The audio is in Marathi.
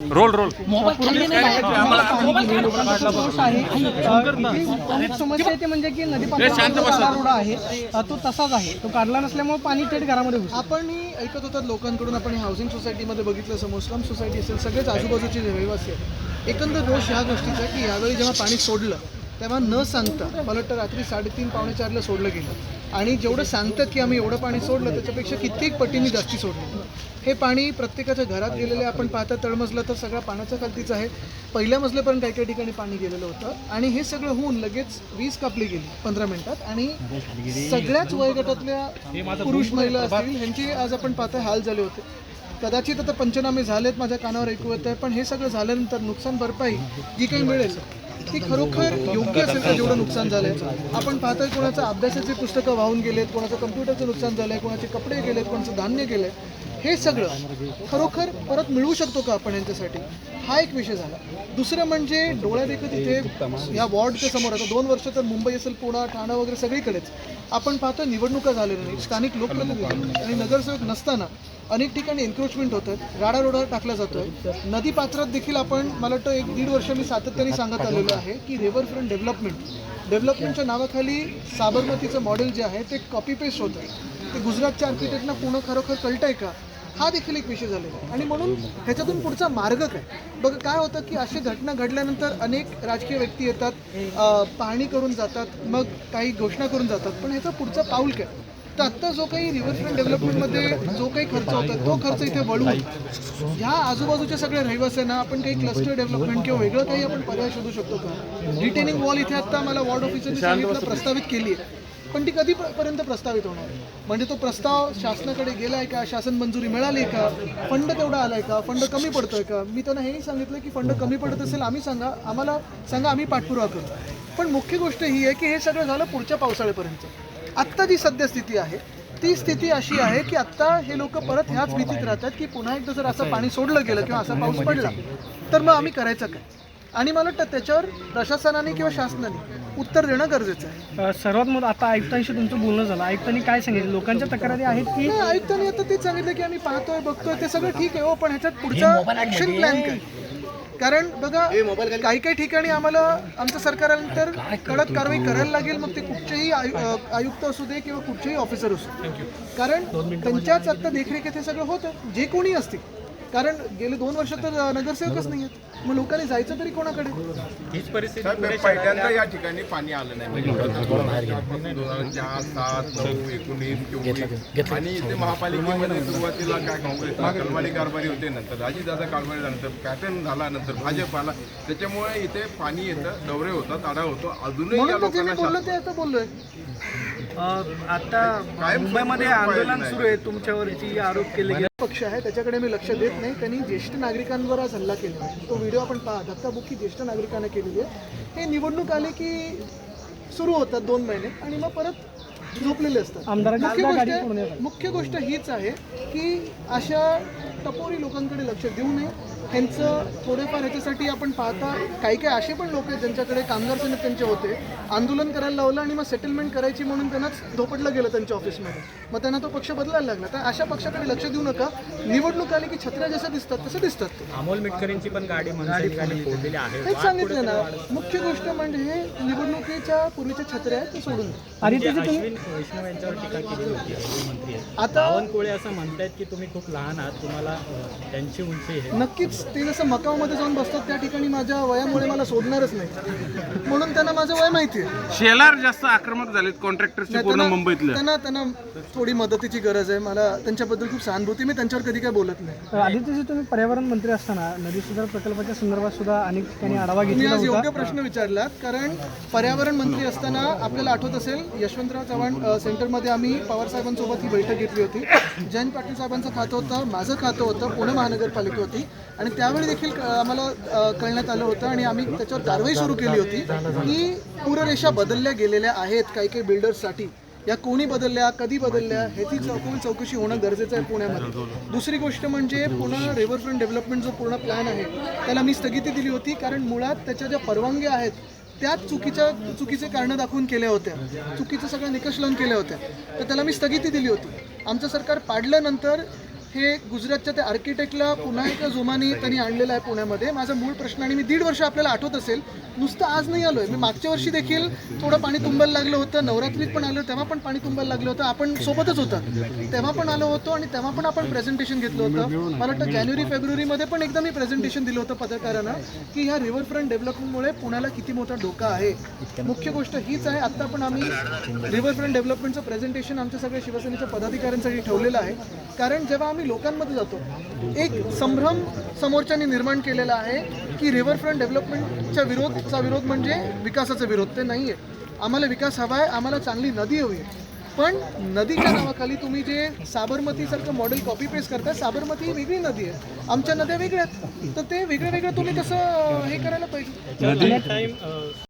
Role role. समस्या येते म्हणजे की नदी पात्राचा रोड आहे. तो तसाच आहे. तो काढला नसल्यामुळे पाणी थेट घरामध्ये. आपण ऐकत होतात लोकांकडून. आपण ही हाऊसिंग सोसायटीमध्ये बघितलं असं. मुस्लिम सोसायटी असेल सगळेच आजूबाजूचे जे रहिवासी आहेत एकंदर दोष ह्या गोष्टीचा आहे की यावेळी जेव्हा पाणी सोडलं तेव्हा न सांगता मला वाटतं रात्री साडेतीन पावणे चारला सोडलं गेलं. आणि जेवढं सांगतात की आम्ही एवढं पाणी सोडलं त्याच्यापेक्षा कित्येक पटीने जास्ती सोडलं. हे पाणी प्रत्येकाच्या घरात गेलेलं आपण पाहता तळमजलं तर सगळा पाण्याच्या खालतीच आहे. पहिल्या मजल्यापर्यंत काही काही ठिकाणी पाणी गेलेलं होतं. आणि हे सगळं होऊन लगेच वीज कापली गेली पंधरा मिनिटात. आणि सगळ्याच वयोगटातल्या पुरुष महिला असतील ह्यांची आज आपण पाहता हाल झाले होते. कदाचित आता पंचनामे झालेत माझ्या कानावर ऐकू येत आहे पण हे सगळं झाल्यानंतर नुकसान भरपाई जी काही मिळेल ती खरोखर योग्य असेल का जेवढं नुकसान झालंय? आपण पाहतोय कोणाचं अभ्यासाची पुस्तकं वाहून गेलेत कोणाचं कम्प्युटरचं नुकसान झालंय कोणाचे कपडे गेलेत कोणाचं धान्य गेलंय. हे सगळं खरोखर परत मिळवू शकतो का आपण यांच्यासाठी? हा एक विषय झाला. दुसरं म्हणजे डोळ्यादेखत तिथे या वॉर्डच्या समोर आता दोन वर्ष तर मुंबई असेल पुणा ठाणा वगैरे सगळीकडेच. आपण पाहतो निवडणुका झालेल्या नाही स्थानिक लोकप्रतिनिधी आणि नगरसेवक नसताना अनेक ठिकाणी एन्क्रोचमेंट होत. आहेत राडा रोडावर टाकला जातोय. नदी पात्रात देखील आपण मला वाटतं एक दीड वर्ष मी सातत्याने सांगत आलेलो आहे की रिव्हरफ्रंट डेव्हलपमेंट डेव्हलपमेंटच्या नावाखाली साबरमतीचं मॉडेल जे आहे ते कॉपी पेस्ट होतं. आहे ते गुजरातच्या आर्किटेक्टना पूर्ण खरोखर कळतंय का? हा देखील एक विषय झालेला आहे. आणि म्हणून ह्याच्यातून पुढचा मार्ग काय? बघा काय होतं की अशी घटना घडल्यानंतर अनेक राजकीय व्यक्ती येतात पाहणी करून जातात मग काही घोषणा करून जातात. पण ह्याचं पुढचं पाऊल काय? तर आत्ता जो काही रिव्हरफ्रंट डेव्हलपमेंटमध्ये जो काही खर्च होता तो खर्च इथे वळवून ह्या आजूबाजूच्या सगळ्या रहिवाशांना आपण काही क्लस्टर डेव्हलपमेंट किंवा वेगळं काही आपण पर्याय शोधू शकतो का? रिटेनिंग वॉल इथे आता मला वॉर्ड ऑफिसरने सांगितलं प्रस्तावित केली आहे पण ती कधीपर्यंत प्रस्तावित होणार? म्हणजे तो प्रस्ताव शासनाकडे गेलाय का? शासन मंजुरी मिळाली का? फंड तेवढा आलाय का? फंड कमी पडतोय का? मी त्यांना हेही सांगितलं की फंड कमी पडत असेल आम्ही सांगा आम्हाला सांगा आम्ही पाठपुरावा करू. पण मुख्य गोष्ट ही आहे की हे सगळं झालं पुढच्या पावसाळ्यापर्यंत. आत्ता जी सद्यस्थिती आहे ती स्थिती अशी आहे की आत्ता हे लोक परत ह्याच भीतीत राहतात की पुन्हा एकदा जर असं पाणी सोडलं गेलं किंवा असा पाऊस पडला तर मग आम्ही करायचं काय? आणि मला वाटतं त्याच्यावर प्रशासनाने किंवा शासनाने उत्तर देणं गरजेचं आहे. अ, सर्वात मोठं आता आयुक्तांशी तुमचं बोलणं झालं. आयुक्तांनी काय सांगितलं? लोकांच्या तक्रारी आहेत की? नाही, आयुक्तांनी आता तेच सांगितलं की आम्ही पाहतोय बघतोय ते सगळं ठीक आहे हो पण ह्याच्यात पुढचा ऍक्शन प्लॅन काय? कारण बघा काही काही ठिकाणी आम्हाला आमचं सरकार आल्यानंतर कडक कारवाई करायला लागेल मग ते कुठचेही आयु- अ, आयुक्त असू दे किंवा कुठचेही ऑफिसर असू कारण त्यांच्याच आता देखरेखीत हे सगळं होतं. जे कोणी असतील कारण गेले दोन वर्ष तर नगरसेवकच नाही आहेत मग लोकांनी जायचं तरी कोणाकडे? साहेब, पहिल्यांदा या ठिकाणी पाणी आलं नाही. म्हणजे दोन हजार चार सात नऊ एकोणीस चोवीस. आणि इथे महापालिकेमध्ये सुरुवातीला काय काँग्रेस कलमाडी कारभारी होते नंतर राजीदादा कारभारी नंतर पॅटर्न झाला नंतर भाजप आला त्याच्यामुळे इथे पाणी येतं दौरे होतात आढा होतो. अजूनही या म्हणून तर जे मी लोकांना बोललो ते आता बोललोय आता मुंबईमध्ये आंदोलन सुरू आहे तुमच्यावरती आरोप केले गेले पक्ष आहे त्याच्याकडे मी लक्ष देत नाही. त्यांनी ज्येष्ठ नागरिकांवर आज हल्ला केला. आहे. तो व्हिडिओ आपण पहा. धक्काबुक्की ज्येष्ठ नागरिकांना केलेली आहे. हे निवडणूक आली की सुरू होतात दोन महिने आणि मग परत झोपलेले असतात. मुख्य गोष्ट. मुख्य गोष्ट हीच आहे की अशा टपोरी लोकांकडे लक्ष देऊ नये. ह्यांचं थोडेफार ह्याच्यासाठी आपण पाहता काही काही असे पण लोक आहेत ज्यांच्याकडे कामगार संघ त्यांचे होते आंदोलन करायला लावलं आणि मग सेटलमेंट करायची म्हणून त्यांनाच धोपटलं गेलं त्यांच्या ऑफिसमध्ये मग त्यांना तो पक्ष बदलायला लागला. तर अशा पक्षाकडे लक्ष देऊ नका. निवडणूक आली की छत्र्या जसं दिसतात तसं दिसतात अमोल मिटकरींची पण गाडी मनसे ठिकाणी फोडलेली आहे. हेच सांगितलं ना. मुख्य गोष्ट म्हणजे हे निवडणुकीच्या पूर्वीच्या छत्र्या आहेत ते सोडून द्या. आणि त्याची तुम्ही अश्विन वैष्णव यांच्यावर टीका केली होती गृहमंत्री आहेत आता बावनकुळे असं म्हणतायत की तुम्ही खूप लहान आहात तुम्हाला त्यांची उंची आहे. नक्कीच. ते जसं मकावमध्ये जाऊन बसतात त्या ठिकाणी माझ्या वयामुळे मला सोडणारच नाही. म्हणून त्यांना माझं वय माहिती आहे शेलार जास्त आक्रमक झालेत कॉन्ट्रॅक्टरची पूर्ण त्यांना- मुंबईतलं. त्यांना त्यांना थोडी मदतीची गरज आहे. मला त्यांच्याबद्दल खूप सहानुभूती मी त्यांच्यावर कधी काय बोलत नाही. आदित्यजी तुम्ही पर्यावरण मंत्री असताना नदी सुधार प्रकल्पाच्या संदर्भात सुद्धा अनेक ठिकाणी आढावा तुम्ही घेतलेला आज होता. योग्य प्रश्न विचारलात कारण पर्यावरण मंत्री असताना आपल्याला आठवत असेल यशवंतराव चव्हाण अ, सेंटरमध्ये आम्ही पवार साहेबांसोबत ही बैठक घेतली होती. जयंत पाटील साहेबांचं खातं होतं माझं खातं होतं पुणे महानगरपालिका होती आणि आणि त्यावेळी देखील क- आम्हाला कळण्यात आलं होतं आणि आम्ही त्याच्यावर कारवाई सुरू केली होती की पूररेषा बदलल्या गेलेल्या आहेत काही काही बिल्डर्ससाठी या कोणी बदलल्या कधी बदलल्या ह्याची चौकून चौकशी होणं गरजेचं आहे पुण्यामध्ये. दुसरी गोष्ट म्हणजे पुन्हा रिव्हरफ्रंट डेव्हलपमेंट जो पूर्ण प्लॅन आहे त्याला मी स्थगिती दिली होती कारण मुळात त्याच्या ज्या परवानग्या आहेत त्याच चुकीच्या चुकीचे कारणं दाखवून केल्या होत्या. चुकीचं सगळं निकष लावून केल्या होत्या. तर त्याला मी स्थगिती दिली होती. आमचं सरकार पाडल्यानंतर हे गुजरातच्या त्या आर्किटेक्टला पुन्हा एका जोमाने त्यांनी आणलेलं आहे पुण्यामध्ये. माझा मूळ प्रश्न आणि मी दीड वर्ष आपल्याला आठवत असेल नुसतं आज नाही आलोय. मी मागच्या वर्षी देखील थोडं पाणी तुंबायला लागलं होतं नवरात्रीत पण आलो तेव्हा पण पाणी तुंबायला लागलं होतं. आपण सोबतच होतं. तेव्हा पण आलो होतो आणि तेव्हा पण आपण प्रेझेंटेशन घेतलं होतं. मला वाटतं जानेवारी फेब्रुवारीमध्ये पण एकदा मी प्रेझेंटेशन दिलं होतं पत्रकारांना की ह्या रिव्हरफ्रंट डेव्हलपमेंटमुळे पुण्याला किती मोठा धोका आहे. मुख्य गोष्ट हीच आहे आत्ता पण आम्ही रिव्हरफ्रंट डेव्हलपमेंटचं प्रेझेंटेशन आमच्या सगळ्या शिवसेनेच्या पदाधिकाऱ्यांसाठी ठेवलेलं आहे. कारण जेव्हा आम्ही लोकांमध्ये जातो. एक संभ्रम समोरच्यांनी निर्माण केलेला आहे की रिव्हरफ्रंट डेव्हलपमेंटच्या विरोधचा विरोध म्हणजे विकासाचा विरोध. ते नाही आहे आम्हाला विकास हवा आहे आम्हाला चांगली नदी हवी आहे. पण नदीच्या नावाखाली तुम्ही जे साबरमतीसारखं मॉडेल कॉपी पेस्ट करताय साबरमती ही वेगळी नदी आहे. आमच्या नद्या वेगळ्या आहेत. तर ते वेगळं वेगळं तुम्ही कसं हे करायला पाहिजे?